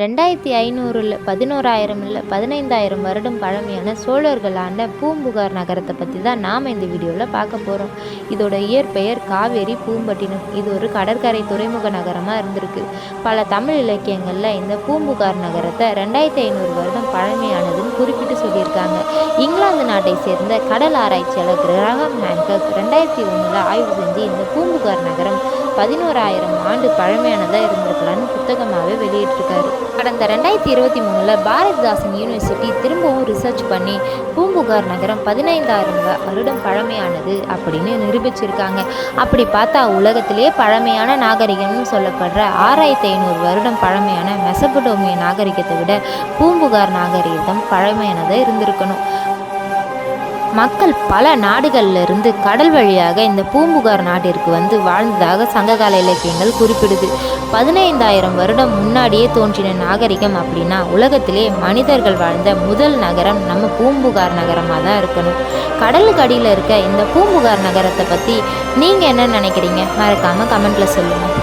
ரெண்டாயிரத்தி ஐநூறு இல்லை பதினோராயிரம் இல்லை பதினைந்தாயிரம் வருடம் பழமையான சோழர்கள் ஆண்ட பூம்புகார் நகரத்தை பற்றி தான் நாம் இந்த வீடியோவில் பார்க்க போகிறோம் இதோட இயற்பெயர் காவேரி பூம்பட்டினம். இது ஒரு கடற்கரை துறைமுக நகரமாக இருந்திருக்கு. பல தமிழ் இலக்கியங்களில் இந்த பூம்புகார் நகரத்தை ரெண்டாயிரத்தி ஐநூறு வருடம் பழமையானதுன்னு குறிப்பிட்டு சொல்லியிருக்காங்க. இங்கிலாந்து நாட்டை சேர்ந்த கடல் ஆராய்ச்சியாளர் கிரகம் ஹேங்கக் ரெண்டாயிரத்தி ஒன்றில் ஆய்வு செஞ்சு இந்த பூம்புகார் நகரம் பதினோராயிரம் ஆண்டு பழமையானதாக இருந்திருக்கலான்னு புத்தகமாகவே வெளியிட்டிருக்காரு. கடந்த ரெண்டாயிரத்தி இருபத்தி மூணில் பாரதிதாசன் யூனிவர்சிட்டி திரும்பவும் ரிசர்ச் பண்ணி பூம்புகார் நகரம் பதினைந்தாயிரம் வருடம் பழமையானது அப்படின்னு நிரூபிச்சிருக்காங்க. அப்படி பார்த்தா உலகத்திலேயே பழமையான நாகரிகம்னு சொல்லப்படுற ஆறாயிரத்தி ஐநூறு வருடம் பழமையான மெசபடோமிய நாகரிகத்தை விட பூம்புகார் நாகரிகம் பழமையானதாக இருந்திருக்கணும். மக்கள் பல நாடுகளில் இருந்து கடல் வழியாக இந்த பூம்புகார் நாட்டிற்கு வந்து வாழ்ந்ததாக சங்ககால இலக்கியங்கள் குறிப்பிடுது. பதினைந்தாயிரம் வருடம் முன்னாடியே தோன்றின நாகரிகம் அப்படின்னா உலகத்திலே மனிதர்கள் வாழ்ந்த முதல் நகரம் நம்ம பூம்புகார் நகரமாக தான் இருக்கணும். கடலுக்கு அடியில் இருக்க இந்த பூம்புகார் நகரத்தை பற்றி நீங்கள் என்ன நினைக்கிறீங்க? மறக்காமல் கமெண்ட்டில் சொல்லுங்கள்